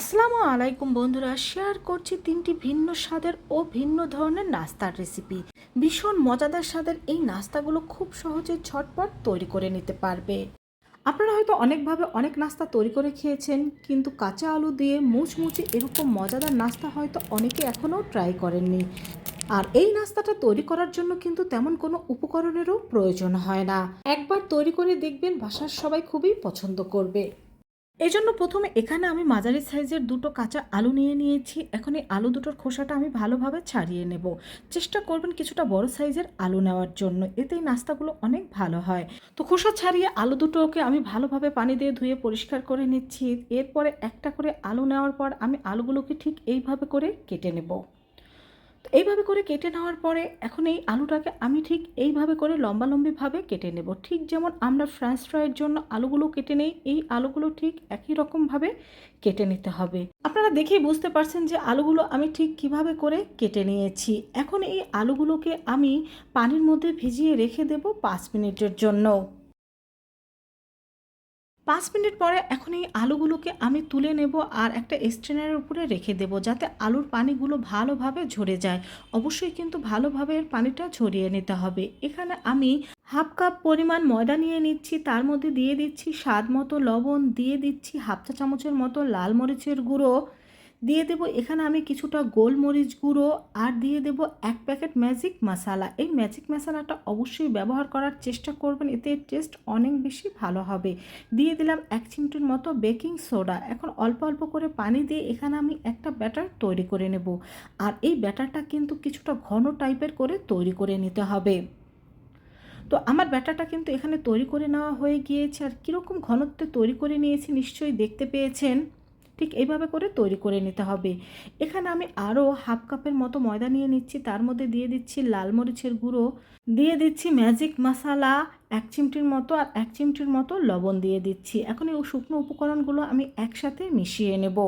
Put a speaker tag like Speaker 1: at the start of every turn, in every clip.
Speaker 1: আসসালামু আলাইকুম বন্ধুরা শেয়ার করছি তিনটি ভিন্ন স্বাদের ও ভিন্ন ধরনের নাস্তার রেসিপি ভীষণ মজাদার স্বাদের এই নাস্তাগুলো খুব সহজে ঝটপট তৈরি করে নিতে পারবে। আপনারা হয়তো অনেকভাবে অনেক নাস্তা তৈরি করে খেয়েছেন, কিন্তু কাঁচা আলু দিয়ে মুচমুচে এরকম মজাদার নাস্তা হয়তো অনেকে এখনও ট্রাই করেননি। আর এই নাস্তাটা তৈরি করার জন্য কিন্তু তেমন কোনো উপকরণেরও প্রয়োজন হয় না। একবার তৈরি করে দেখবেন বাসার সবাই খুবই পছন্দ করবে। এই জন্য প্রথমে এখানে আমি মাঝারি সাইজের দুটো কাঁচা আলু নিয়ে নিয়েছি। এখন এই আলু দুটোর খোসাটা আমি ভালোভাবে ছাড়িয়ে নেব। চেষ্টা করবেন কিছুটা বড় সাইজের আলু নেওয়ার জন্য। এতেই নাস্তাগুলো অনেক ভালো হয়। তো খোসা ছাড়িয়ে আলু দুটোকে আমি ভালোভাবে পানি দিয়ে ধুয়ে পরিষ্কার করে নিচ্ছি। এরপরে একটা করে আলু নেওয়ার পর আমি আলুগুলোকে ঠিক এইভাবে করে কেটে নেব। এইভাবে করে কেটে নেওয়ার পরে এখন এই আলুটাকে আমি ঠিক এইভাবে করে লম্বালম্বিভাবে কেটে নেব। ঠিক যেমন আমরা ফ্রেঞ্চ ফ্রাইয়ের জন্য আলুগুলো কেটে নেই, এই আলুগুলো ঠিক একই রকমভাবে কেটে নিতে হবে। আপনারা দেখেই বুঝতে পারছেন যে আলুগুলো আমি ঠিক কীভাবে করে কেটে নিয়েছি। এখন এই আলুগুলোকে আমি পানির মধ্যে ভিজিয়ে রেখে দেব পাঁচ মিনিটের জন্য। পাঁচ মিনিট পরে এখন এই আলুগুলোকে আমি তুলে নেব আর একটা স্ট্রেনারের উপরে রেখে দেব যাতে আলুর পানিগুলো ভালোভাবে ঝরে যায়। অবশ্যই কিন্তু ভালোভাবে এর পানিটা ঝরিয়ে নিতে হবে। এখানে আমি হাফ কাপ পরিমাণ ময়দা নিয়ে নিচ্ছি, তার মধ্যে দিয়ে দিচ্ছি স্বাদ মতো লবণ, দিয়ে দিচ্ছি হাফ চা চামচের মতো লাল মরিচের গুঁড়ো দিয়ে দেব এখানে আমি কিছুটা গোলমরিচ গুঁড়ো আর দিয়ে দেব এক প্যাকেট ম্যাজিক মশালা এই ম্যাজিক মশালাটা অবশ্যই ব্যবহার করার চেষ্টা করবেন, এতে টেস্ট অনেক বেশি ভালো হবে। দিয়ে দিলাম এক চিমটির মতো বেকিং সোডা এখন অল্প অল্প করে পানি দিয়ে এখানে আমি একটা ব্যাটার তৈরি করে নেব। আর এই ব্যাটারটা কিন্তু কিছুটা ঘন টাইপের করে তৈরি করে নিতে হবে। তো আমার ব্যাটারটা কিন্তু এখানে তৈরি করে নেওয়া হয়ে গিয়েছে। আর কীরকম ঘনত্বে তৈরি করে নিয়েছি নিশ্চয়ই দেখতে পেয়েছেন। ঠিক এইভাবে করে তৈরি করে নিতে হবে। এখানে আমি আরও হাফ কাপের মতো ময়দা নিয়ে নিচ্ছি, তার মধ্যে দিয়ে দিচ্ছি লাল মরিচের গুঁড়ো, দিয়ে দিচ্ছি ম্যাজিক মশালা এক চিমটির মতো আর এক চিমটির মতো লবণ দিয়ে দিচ্ছি। এখন এই শুকনো উপকরণগুলো আমি একসাথে মিশিয়ে নেব।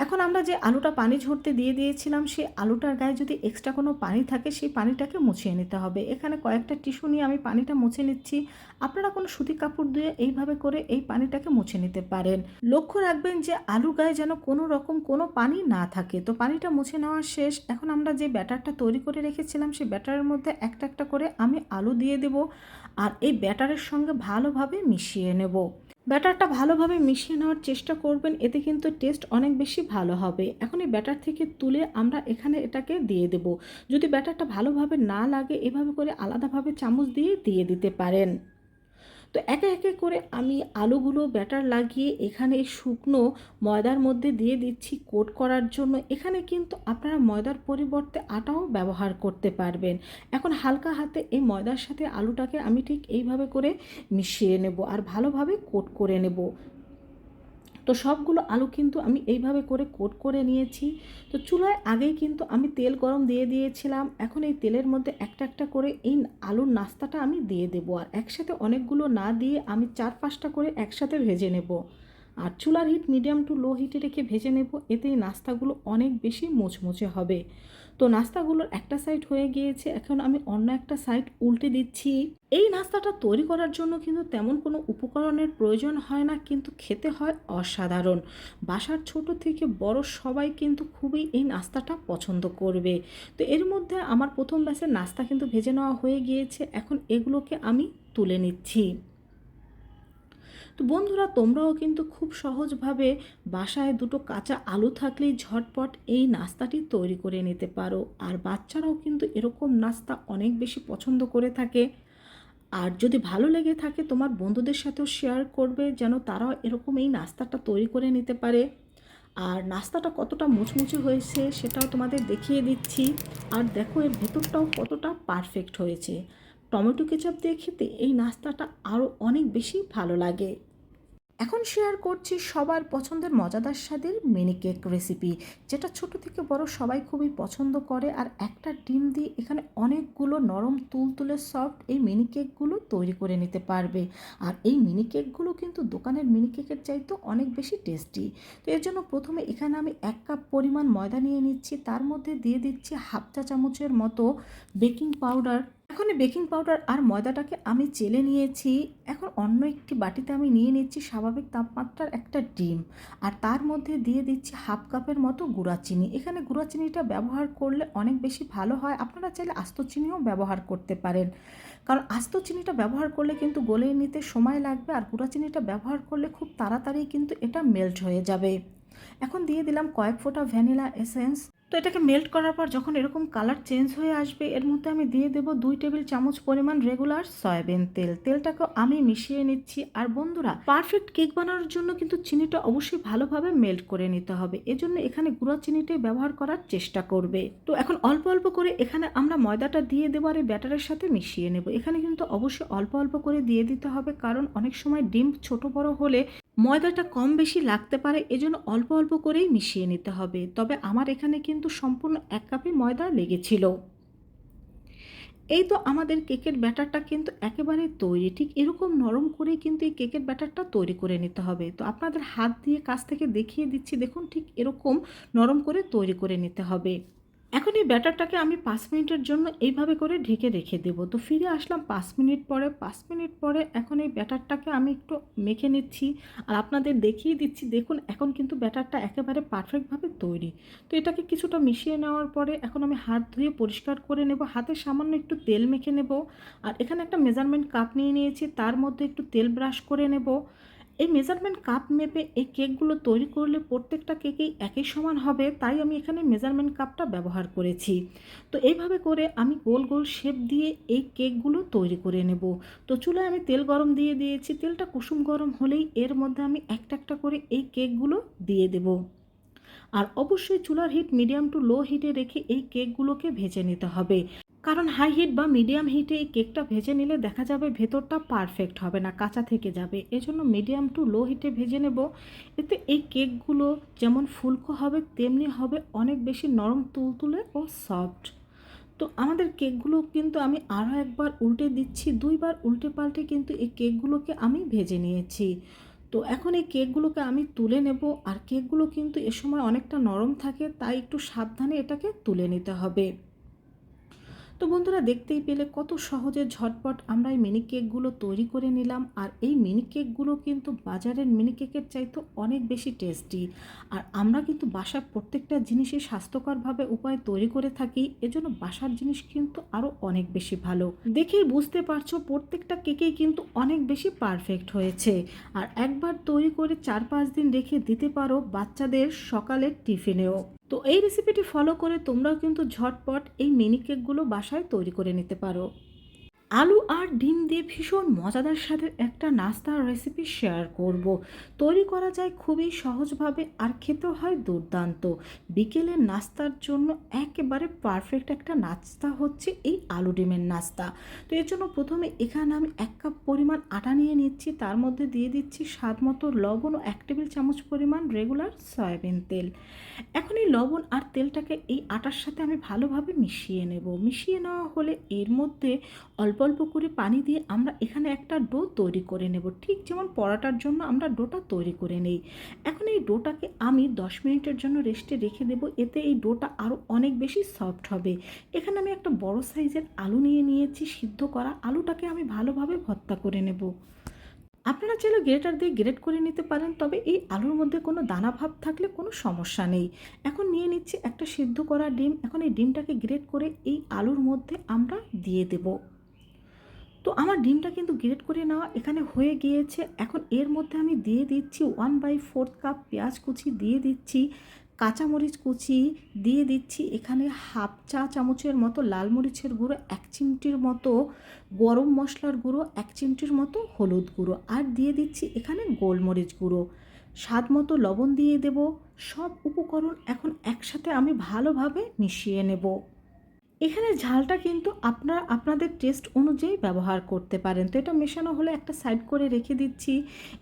Speaker 1: এখন আমরা যে আলুটা পানি ঝরতে দিয়ে দিয়েছিলাম, সেই আলুটার গায়ে যদি এক্সট্রা কোনো পানি থাকে, সেই পানিটাকে মুছিয়ে নিতে হবে। এখানে কয়েকটা টিস্যু নিয়ে আমি পানিটা মুছে নিচ্ছি। আপনারা কোনো সুতি কাপড় দিয়ে এইভাবে করে এই পানিটাকে মুছে নিতে পারেন। লক্ষ্য রাখবেন যে আলু গায়ে যেন কোনো রকম কোনো পানি না থাকে। তো পানিটা মুছে নেওয়া শেষ। এখন আমরা যে ব্যাটারটা তৈরি করে রেখেছিলাম, সেই ব্যাটারের মধ্যে একটা একটা করে আমি আলু দিয়ে দেব। আর এই ব্যাটারের সঙ্গে ভালোভাবে মিশিয়ে নেব। ব্যাটারটা ভালোভাবে মিশিয়ে নেওয়ার চেষ্টা করবেন, এতে কিন্তু টেস্ট অনেক বেশি ভালো হবে। এখন এই ব্যাটার থেকে তুলে আমরা এখানে এটাকে দিয়ে দেব। যদি ব্যাটারটা ভালোভাবে না লাগে, এভাবে করে আলাদাভাবে চামচ দিয়ে দিয়ে দিতে পারেন। তো একে একে করে আমি আলুগুলো ব্যাটার লাগিয়ে এখানে শুকনো ময়দার মধ্যে দিয়ে দিচ্ছি কোট করার জন্য। এখানে কিন্তু আপনারা ময়দার পরিবর্তে আটাও ব্যবহার করতে পারবেন। এখন হালকা হাতে এই ময়দার সাথে আলুটাকে আমি ঠিক এইভাবে করে মিশিয়ে নেব আর ভালোভাবে কোট করে নেব। তো সবগুলো আলু কিন্তু আমি এইভাবে করে কোট করে নিয়েছি। তো চুলায় আগেই কিন্তু আমি তেল গরম দিয়ে দিয়েছিলাম। এখন এই তেলের মধ্যে একটা একটা করে এই আলুর নাস্তাটা আমি দিয়ে দেবো। আর একসাথে অনেকগুলো না দিয়ে আমি চার পাঁচটা করে একসাথে ভেজে নেব। আর চুলার হিট মিডিয়াম টু লো হিটে রেখে ভেজে নেব এতে এই নাস্তাগুলো অনেক বেশি মোচমোচে হবে। তো নাস্তাগুলোর একটা সাইড হয়ে গিয়েছে, এখন আমি অন্য একটা সাইড উল্টে দিচ্ছি। এই নাস্তাটা তৈরি করার জন্য কিন্তু তেমন কোনো উপকরণের প্রয়োজন হয় না, কিন্তু খেতে হয় অসাধারণ। বাসার ছোট থেকে বড় সবাই কিন্তু খুবই এই নাস্তাটা পছন্দ করবে। তো এর মধ্যে আমার প্রথম ব্যাচের নাস্তা কিন্তু ভেজে নেওয়া হয়ে গিয়েছে, এখন এগুলোকে আমি তুলে নিচ্ছি। তো বন্ধুরা, তোমরাও কিন্তু খুব সহজভাবে বাসায় দুটো কাঁচা আলু থাকলেই ঝটপট এই নাস্তাটি তৈরি করে নিতে পারো। আর বাচ্চারাও কিন্তু এরকম নাস্তা অনেক বেশি পছন্দ করে থাকে। আর যদি ভালো লেগে থাকে, তোমার বন্ধুদের সাথেও শেয়ার করবে যেন তারাও এরকম এই নাস্তাটা তৈরি করে নিতে পারে। আর নাস্তাটা কতটা মুচমুচে হয়েছে সেটাও তোমাদের দেখিয়ে দিচ্ছি। আর দেখো, এর ভেতরটাও কতটা পারফেক্ট হয়েছে। টমেটো কেচাপ দিয়ে খেতে এই নাস্তাটা আরও অনেক বেশি ভালো লাগে। এখন শেয়ার করছি সবার পছন্দের মজাদার স্বাদের মিনি কেক রেসিপি যেটা ছোট থেকে বড় সবাই খুবই পছন্দ করে আর একটা ডিম দিয়ে এখানে অনেকগুলো নরম তুলতুলে সফট এই মিনি কেকগুলো তৈরি করে নিতে পারবে। আর এই মিনি কেকগুলো কিন্তু দোকানের মিনি কেকের চাইতে অনেক বেশি টেস্টি তো এর জন্য প্রথমে এখানে আমি এক কাপ পরিমাণ ময়দা নিয়ে নিচ্ছি, তার মধ্যে দিয়ে দিচ্ছি হাফ চা চামচের মতো বেকিং পাউডার এখন বেকিং পাউডার আর ময়দাটাকে আমি চেলে নিয়েছি। এখন অন্য একটি বাটিতে আমি নিয়ে নিচ্ছি স্বাভাবিক তাপমাত্রার একটা ডিম। আর তার মধ্যে দিয়ে দিচ্ছি হাফ কাপের মতো গুঁড়া চিনি। এখানে গুঁড়া চিনিটা ব্যবহার করলে অনেক বেশি ভালো হয়। আপনারা চাইলে আস্ত চিনিও ব্যবহার করতে পারেন। কারণ আস্ত চিনিটা ব্যবহার করলে কিন্তু গলে নিতে সময় লাগবে আর গুঁড়া চিনিটা ব্যবহার করলে খুব তাড়াতাড়ি কিন্তু এটা মেল্ট হয়ে যাবে। এখন দিয়ে দিলাম কয়েক ফোঁটা ভ্যানিলা এসেন্স। তো এটাকে মেল্ট করার পর যখন এরকম কালার চেঞ্জ হয়ে আসবে, এর মধ্যে আমি দিয়ে দেবো দুই টেবিল চামচ পরিমাণ রেগুলার সয়াবিন তেল। তেলটাকে আমি মিশিয়ে নিচ্ছি। আর বন্ধুরা পারফেক্ট কেক বানানোর জন্য কিন্তু চিনিটা অবশ্যই ভালোভাবে মেল্ট করে নিতে হবে। এজন্য এখানে গুঁড়া চিনিটাই ব্যবহার করার চেষ্টা করবে। তো এখন অল্প অল্প করে এখানে আমরা ময়দাটা দিয়ে দেবো আর এই ব্যাটারের সাথে মিশিয়ে নেব। এখানে কিন্তু অবশ্যই অল্প অল্প করে দিয়ে দিতে হবে, কারণ অনেক সময় ডিম ছোট বড় হলে ময়দাটা কম বেশি লাগতে পারে। এজন্য অল্প অল্প করেই মিশিয়ে নিতে হবে। তবে আমার এখানে কিন্তু সম্পূর্ণ এক কাপে ময়দা লেগেছিল। এই তো আমাদের কেকের ব্যাটারটা কিন্তু একেবারে তৈরি। ঠিক এরকম নরম করে কিন্তু এই কেকের ব্যাটারটা তৈরি করে নিতে হবে। তো আপনাদের হাত দিয়ে কাছ থেকে দেখিয়ে দিচ্ছি। দেখুন ঠিক এরকম নরম করে তৈরি করে নিতে হবে। এখন এই ব্যাটারটাকে আমি পাঁচ মিনিটের জন্য এইভাবে করে ঢেকে রেখে দেবো। তো ফিরে আসলাম পাঁচ মিনিট পরে, পাঁচ মিনিট পরে এখন এই ব্যাটারটাকে আমি একটু মেখে নিচ্ছি আর আপনাদের দেখিয়ে দিচ্ছি। দেখুন, এখন কিন্তু ব্যাটারটা একেবারে পারফেক্টভাবে তৈরি। তো এটাকে কিছুটা মিশিয়ে নেওয়ার পরে এখন আমি হাত ধুয়ে পরিষ্কার করে নেব। হাতে সামান্য একটু তেল মেখে নেব। আর এখানে একটা মেজারমেন্ট কাপ নিয়ে নিয়েছি। তার মধ্যে একটু তেল ব্রাশ করে নেব। এই মেজারমেন্ট কাপ মেপে এই কেকগুলো তৈরি করলে প্রত্যেকটা কেকেই একই সমান হবে, তাই আমি এখানে মেজারমেন্ট কাপটা ব্যবহার করেছি। তো এইভাবে করে আমি গোল গোল শেপ দিয়ে এই কেকগুলো তৈরি করে নেব। তো চুলায় আমি তেল গরম দিয়ে দিয়েছি, তেলটা কুসুম গরম হলেই এর মধ্যে আমি একটা একটা করে এই কেকগুলো দিয়ে দেব। আর অবশ্যই চুলার হিট মিডিয়াম টু লো হিটে রেখে এই কেকগুলোকে ভেজে নিতে হবে। কারণ হাই হিট বা মিডিয়াম হিটে এই কেকটা ভেজে নিলে দেখা যাবে ভেতরটা পারফেক্ট হবে না, কাঁচা থেকে যাবে। এজন্য মিডিয়াম টু লো হিটে ভেজে নেব। এতে এই কেকগুলো যেমন ফুলকো হবে, তেমনি হবে অনেক বেশি নরম, তুলতুলে ও সফট তো আমাদের কেকগুলো কিন্তু আমি আরও একবার উল্টে দিচ্ছি, দুইবার উল্টে পাল্টে কিন্তু এই কেকগুলোকে আমি ভেজে নিয়েছি। তো এখন এই কেকগুলোকে আমি তুলে নেব, আর কেকগুলো কিন্তু এ সময় অনেকটা নরম থাকে, তাই একটু সাবধানে এটাকে তুলে নিতে হবে। তো বন্ধুরা দেখতেই পেলে কত সহজে ঝটপট আমরা এই মিনি কেকগুলো তৈরি করে নিলাম। আর এই মিনি কেকগুলো কিন্তু বাজারের মিনি কেকের চাইতে অনেক বেশি টেস্টি আর আমরা কিন্তু বাসার প্রত্যেকটা জিনিসই স্বাস্থ্যকরভাবে উপায় তৈরি করে থাকি, এজন্য বাসার জিনিস কিন্তু আরও অনেক বেশি ভালো। দেখেই বুঝতে পারছ প্রত্যেকটা কেকেই কিন্তু অনেক বেশি পারফেক্ট হয়েছে। আর একবার তৈরি করে চার পাঁচ দিন রেখে দিতে পারো বাচ্চাদের সকালের টিফিনেও। তো এই রেসিপিটি ফলো করে তোমরাও কিন্তু ঝটপট এই মিনি কেকগুলো বাসায় তৈরি করে নিতে পারো। আলু আর ডিম দিয়ে ভীষণ মজাদার সাথে একটা নাস্তার রেসিপি শেয়ার করব। তৈরি করা যায় খুবই সহজভাবে আর খেতেও হয় দুর্দান্ত। বিকেলের নাস্তার জন্য একেবারে পারফেক্ট একটা নাস্তা হচ্ছে এই আলু ডিমের নাস্তা। তো এর জন্য প্রথমে এখানে আমি এক কাপ পরিমাণ আটা নিয়ে নিচ্ছি, তার মধ্যে দিয়ে দিচ্ছি স্বাদ মতো লবণ ও এক টেবিল চামচ পরিমাণ রেগুলার সয়াবিন তেল। এখন এই লবণ আর তেলটাকে এই আটার সাথে আমি ভালোভাবে মিশিয়ে নেব। মিশিয়ে নেওয়া হলে এর মধ্যে অল্প অল্প অল্প করে পানি দিয়ে আমরা এখানে একটা ডো তৈরি করে নেব। ঠিক যেমন পরাটার জন্য আমরা ডোটা তৈরি করে নেই। এখন এই ডোটাকে আমি দশ মিনিটের জন্য রেস্টে রেখে দেব। এতে এই ডোটা আরও অনেক বেশি সফট হবে। এখানে আমি একটা বড় সাইজের আলু নিয়ে নিয়েছি। সিদ্ধ করা আলুটাকে আমি ভালোভাবে ভর্তা করে নেব। আপনারা চাইলে গ্রেটার দিয়ে গ্রেট করে নিতে পারেন, তবে এই আলুর মধ্যে কোনো দানা ভাব থাকলে কোনো সমস্যা নেই। এখন নিয়ে নিচ্ছি একটা সিদ্ধ করা ডিম। এখন এই ডিমটাকে গ্রেট করে এই আলুর মধ্যে আমরা দিয়ে দেবো। তো আমার ডিমটা কিন্তু গ্রেট করে নেওয়া এখানে হয়ে গিয়েছে। এখন এর মধ্যে আমি দিয়ে দিচ্ছি ওয়ান বাই ফোর্থ কাপ পেঁয়াজ কুচি, দিয়ে দিচ্ছি কাঁচামরিচ কুচি, দিয়ে দিচ্ছি এখানে হাফ চা চামচের মতো লাল মরিচের গুঁড়ো, এক চিমটির মতো গরম মশলার গুঁড়ো, এক চিমটির মতো হলুদ গুঁড়ো আর দিয়ে দিচ্ছি এখানে গোলমরিচ গুঁড়ো। স্বাদ মতো লবণ দিয়ে দেব। সব উপকরণ এখন একসাথে আমি ভালোভাবে মিশিয়ে নেব। এখানে ঝালটা কিন্তু আপনারা, আপনাদের টেস্ট অনুযায়ী ব্যবহার করতে পারেন। তো এটা মেশানো হলে একটা সাইড করে রেখে দিচ্ছি।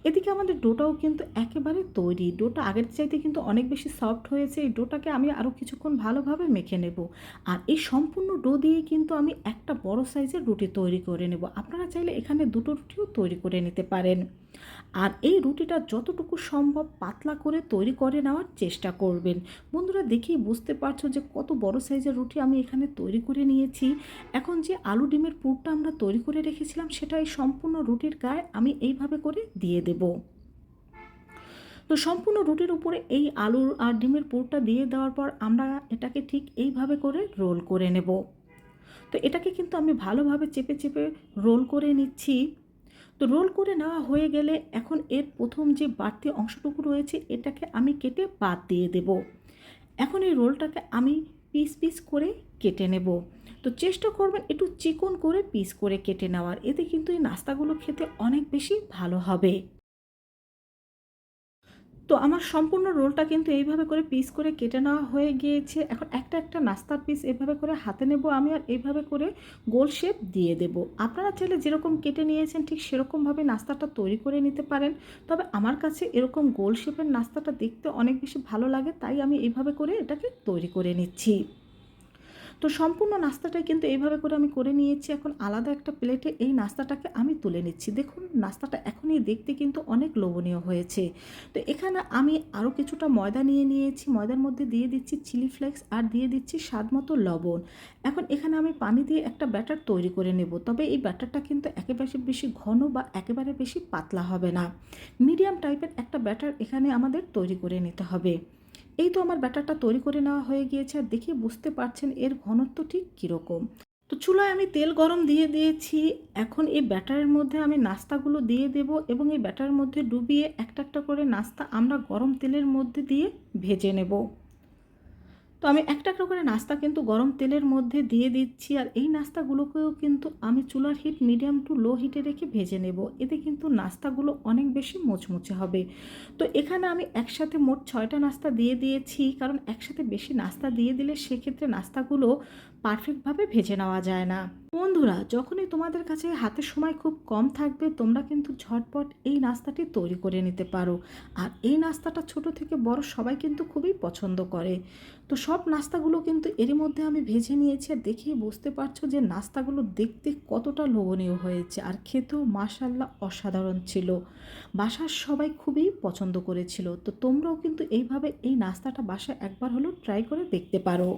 Speaker 1: এদিকে আমাদের ডোটাও কিন্তু একেবারে তৈরি। ডোটা আগের চাইতে কিন্তু অনেক বেশি সফট হয়েছে। এই ডোটাকে আমি আরও কিছুক্ষণ ভালোভাবে মেখে নেব। আর এই সম্পূর্ণ ডো দিয়ে কিন্তু আমি একটা বড় সাইজের রুটি তৈরি করে নেব। আপনারা চাইলে এখানে দুটো রুটিও তৈরি করে নিতে পারেন। আর এই রুটিটা যতটুকু সম্ভব পাতলা করে তৈরি করে নেওয়ার চেষ্টা করবেন। বন্ধুরা দেখেই বুঝতে পারছ যে কত বড় সাইজের রুটি আমি এখানে তৈরি করে নিয়েছি। এখন যে আলু ডিমের পুরটা আমরা তৈরি করে রেখেছিলাম সেটা এই সম্পূর্ণ রুটির গায়ে আমি এইভাবে করে দিয়ে দেবো। তো সম্পূর্ণ রুটির উপরে এই আলুর আর ডিমের পুরটা দিয়ে দেওয়ার পর আমরা এটাকে ঠিক এইভাবে করে রোল করে নেব। তো এটাকে কিন্তু আমি ভালোভাবে চেপে চেপে রোল করে নিচ্ছি। তো রোল করে নেওয়া হয়ে গেলে এখন এর প্রথম যে বাড়তি অংশটুকু রয়েছে, এটাকে আমি কেটে বাদ দিয়ে দেব। এখন এই রোলটাকে আমি পিস পিস করে কেটে নেব। তো চেষ্টা করবেন একটু চিকন করে পিস করে কেটে নেওয়ার। এতে কিন্তু এই নাস্তাগুলো খেতে অনেক বেশি ভালো হবে। তো আমার সম্পূর্ণ রোলটা কিন্তু এইভাবে করে পিস করে কেটে নেওয়া হয়ে গিয়েছে। এখন একটা একটা নাস্তার পিস এভাবে করে হাতে নেব আমি আর এইভাবে করে গোল শেপ দিয়ে দেব। আপনারা চাইলে যেরকম কেটে নিয়েছেন ঠিক সেরকমভাবে নাস্তাটা তৈরি করে নিতে পারেন। তবে আমার কাছে এরকম গোল শেপের নাস্তাটা দেখতে অনেক বেশি ভালো লাগে, তাই আমি এইভাবে করে এটাকে তৈরি করে নিচ্ছি। তো সম্পূর্ণ নাস্তাটাই কিন্তু এইভাবে করে আমি করে নিয়েছি। এখন আলাদা একটা প্লেটে এই নাস্তাটাকে আমি তুলে নিচ্ছি। দেখুন, নাস্তাটা এখনই দেখতে কিন্তু অনেক লোভনীয় হয়েছে। তো এখানে আমি আরও কিছুটা ময়দা নিয়ে নিয়েছি। ময়দার মধ্যে দিয়ে দিচ্ছি চিলি ফ্লেক্স আর দিয়ে দিচ্ছি স্বাদ মতো লবণ। এখন এখানে আমি পানি দিয়ে একটা ব্যাটার তৈরি করে নেব। তবে এই ব্যাটারটা কিন্তু একেবারে বেশি ঘন বা একেবারে বেশি পাতলা হবে না। মিডিয়াম টাইপের একটা ব্যাটার এখানে আমাদের তৈরি করে নিতে হবে। এই তো আমার ব্যাটারটা তৈরি করে নেওয়া হয়ে গিয়েছে আর দেখে বুঝতে পারছেন এর ঘনত্ব ঠিক কীরকম। তো চুলায় আমি তেল গরম দিয়ে দিয়েছি, এখন এই ব্যাটারের মধ্যে আমি নাস্তাগুলো দিয়ে দেব এবং এই ব্যাটারের মধ্যে ডুবিয়ে একটা একটা করে নাস্তা আমরা গরম তেলের মধ্যে দিয়ে ভেজে নেব। আমি একটা একটা করে নাস্তা কিন্তু গরম তেলের মধ্যে দিয়ে দিচ্ছি, আর এই নাস্তাগুলোকেও কিন্তু আমি চুলার হিট মিডিয়াম টু লো হিটে রেখে ভেজে নেব। এতে কিন্তু নাস্তাগুলো অনেক বেশি মোচমুচে হবে। তো এখানে আমি একসাথে মোট ছয়টা নাস্তা দিয়ে দিয়েছি, কারণ একসাথে বেশি নাস্তা দিয়ে দিলে সেক্ষেত্রে নাস্তাগুলো পারফেক্টভাবে ভেজে নেওয়া যায় না। বন্ধুরা, যখনই তোমাদের কাছে হাতে সময় খুব কম থাকবে, তোমরা কিন্তু ঝটপট এই নাস্তাটি তৈরি করে নিতে পারো। আর এই নাস্তাটা ছোট থেকে বড় সবাই কিন্তু খুবই পছন্দ করে। তো সব নাস্তাগুলো কিন্তু এরই মধ্যে আমি ভেজে নিয়েছি আর দেখেই বুঝতে পারছ যে নাস্তাগুলো দেখতে কতটা লোভনীয় হয়েছে। আর খেতেও মাসাল্লাহ অসাধারণ ছিল। বাসার সবাই খুবই পছন্দ করেছিল। তো তোমরাও কিন্তু এইভাবে এই নাস্তাটা বাসায় একবার হলেও ট্রাই করে দেখতে পারো।